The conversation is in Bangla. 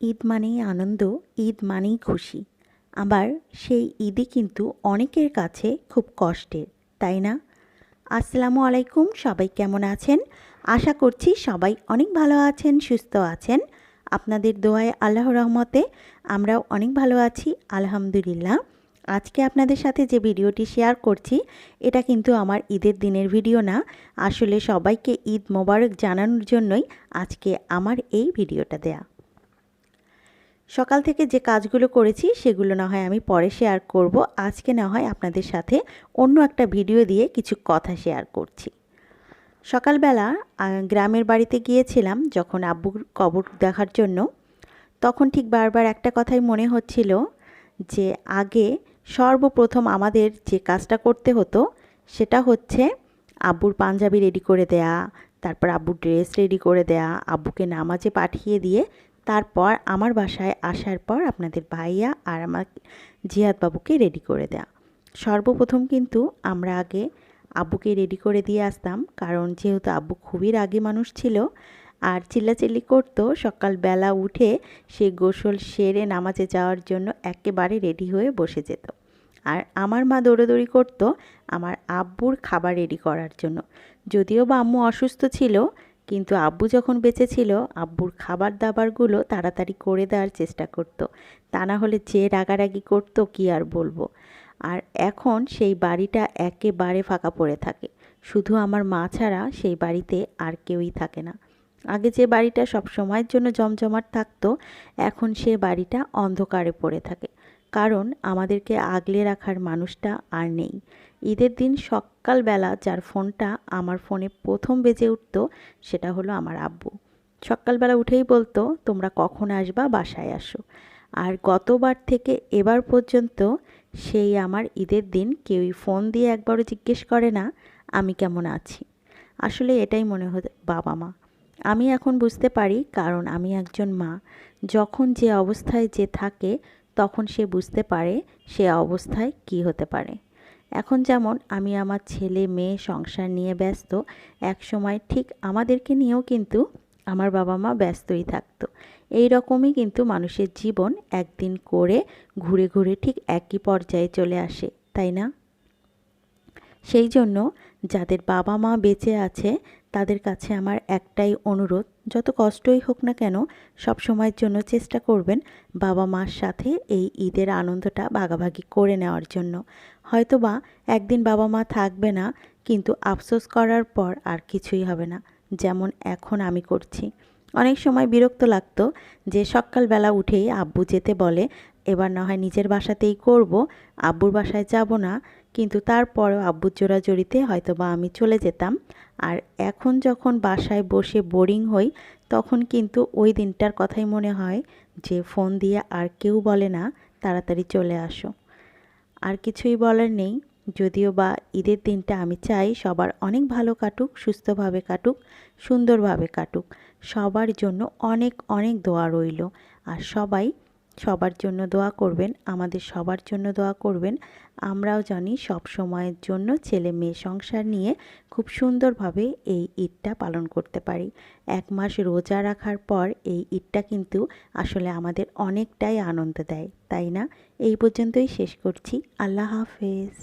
ঈদ মানেই আনন্দ, ঈদ মানেই খুশি। আবার সেই ঈদই কিন্তু অনেকের কাছে খুব কষ্টের, তাই না? আসসালামু আলাইকুম, সবাই কেমন আছেন? আশা করছি সবাই অনেক ভালো আছেন, সুস্থ আছেন। আপনাদের দোয়ায় আল্লাহ রহমতে আমরাও অনেক ভালো আছি, আলহামদুলিল্লাহ। আজকে আপনাদের সাথে যে ভিডিওটি শেয়ার করছি, এটা কিন্তু আমার ঈদের দিনের ভিডিও না। আসলে সবাইকে ঈদ মোবারক জানানোর জন্যই আজকে আমার এই ভিডিওটা দেয়া। সকাল থেকে যে কাজগুলো করেছি সেগুলো না হয় আমি পরে শেয়ার করব। আজকে না হয় আপনাদের সাথে অন্য একটা ভিডিও দিয়ে কিছু কথা শেয়ার করছি। সকালবেলা গ্রামের বাড়িতে গিয়েছিলাম যখন আব্বুর কবর দেখার জন্য। তখন ঠিক বারবার একটা কথাই মনে হচ্ছিল যে, আগে সর্বপ্রথম আমাদের যে কাজটা করতে হতো সেটা হচ্ছে আব্বুর পাঞ্জাবি রেডি করে দেয়া, তারপর আব্বুর ড্রেস রেডি করে দেয়া, আব্বুকে নামাজে পাঠিয়ে দিয়ে তারপর আমার বাসায় আসার পর আপনাদের ভাইয়া আর আমার জিয়াদ বাবুকে রেডি করে দেয়া। সর্বপ্রথম কিন্তু আমরা আগে আব্বুকে রেডি করে দিয়ে আসতাম, কারণ যেহেতু আব্বু খুবই রাগী মানুষ ছিল আর চিল্লাচিল্লি করতো, সকালবেলা উঠে সে গোসল সেরে নামাজে যাওয়ার জন্য একেবারে রেডি হয়ে বসে যেত। আর আমার মা দৌড়োদৌড়ি করতো আমার আব্বুর খাবার রেডি করার জন্য। যদিও বা আম্মু অসুস্থ ছিল কিন্তু আব্বু যখন বেঁচে ছিল, আব্বুর খাবার দাবারগুলো তাড়াতাড়ি করে দেওয়ার চেষ্টা করত। তা না হলে যে রাগারাগি করতো, কি আর বলব? আর এখন সেই বাড়িটা একেবারে ফাঁকা পড়ে থাকে। শুধু আমার মা ছাড়া সেই বাড়িতে আর কেউই থাকে না। আগে যে বাড়িটা সব সময়ের জন্য জমজমাট থাকতো, এখন সে বাড়িটা অন্ধকারে পড়ে থাকে। কারণ আমাদেরকে আগলে রাখার মানুষটা আর নেই। ঈদের দিন সকালবেলা যার ফোনটা আমার ফোনে প্রথম বেজে উঠতো সেটা হলো আমার আব্বু। সকালবেলা উঠেই বলতো, তোমরা কখন আসবা? বাসায় আসো। আর গতবার থেকে এবার পর্যন্ত সেই আমার ঈদের দিন কেউই ফোন দিয়ে একবারও জিজ্ঞেস করে না, আমি কেমন আছি? আসলে এটাই মনে হতো বাবা মা। আমি এখন বুঝতে পারি কারণ আমি একজন মা। যখন যে অবস্থায় যে থাকে তখন সে বুঝতে পারে সে অবস্থায় কি হতে পারে। এখন যেমন আমি আমার ছেলে, মেয়ে, সংসার নিয়ে ব্যস্ত এক সময় ঠিক আমাদেরকে নিয়েও কিন্তু আমার বাবা মা ব্যস্তই থাকতো। এই রকমই কিন্তু মানুষের জীবন একদিন করে ঘুরে ঘুরে ঠিক একই পর্যায়ে চলে আসে, তাই না? সেই জন্য যাদের বাবা মা বেঁচে আছে, তাদের কাছে আমার একটাই অনুরোধ, যত কষ্টই হোক না কেন, সব সময়ের জন্য চেষ্টা করবেন বাবা মার সাথে এই ঈদের আনন্দটা ভাগাভাগি করে নেওয়ার জন্য। হয়তো বা একদিন বাবা মা থাকবে না, কিন্তু আফসোস করার পর আর কিছুই হবে না, যেমন এখন আমি করছি। অনেক সময় বিরক্ত লাগতো যে সকালবেলা উঠেই আব্বু যেতে বলে, এবার না হয় নিজের বাসাতেই করব, আব্বুর বাসায় যাব না কিন্তু তারপরেও আব্বুর জোড়াজড়িতে হয়তো বা আমি চলে যেতাম। আর এখন যখন বাসায় বসে বোরিং হই, তখন কিন্তু ওই দিনটার কথাই মনে হয় যে ফোন দিয়ে আর কেউ বলে না, তাড়াতাড়ি চলে আসো। আর কিছুই বলার নেই, যদিও বা ঈদের দিনটা আমি চাই সবার অনেক ভালো কাটুক, সুস্থভাবে কাটুক, সুন্দরভাবে কাটুক। সবার জন্য অনেক অনেক দোয়া রইল। আর সবাই সবার জন্য দোয়া করবেন, আমাদের সবার জন্য দোয়া করবেন। আমরাও জানি সব সময়ের জন্য ছেলে মেয়ে সংসার নিয়ে খুব সুন্দরভাবে এই ঈদটা পালন করতে পারি। এক মাস রোজা রাখার পর এই ঈদটা কিন্তু আসলে আমাদের অনেকটাই আনন্দ দেয়, তাই না? এই পর্যন্তই শেষ করছি। আল্লাহ হাফেজ।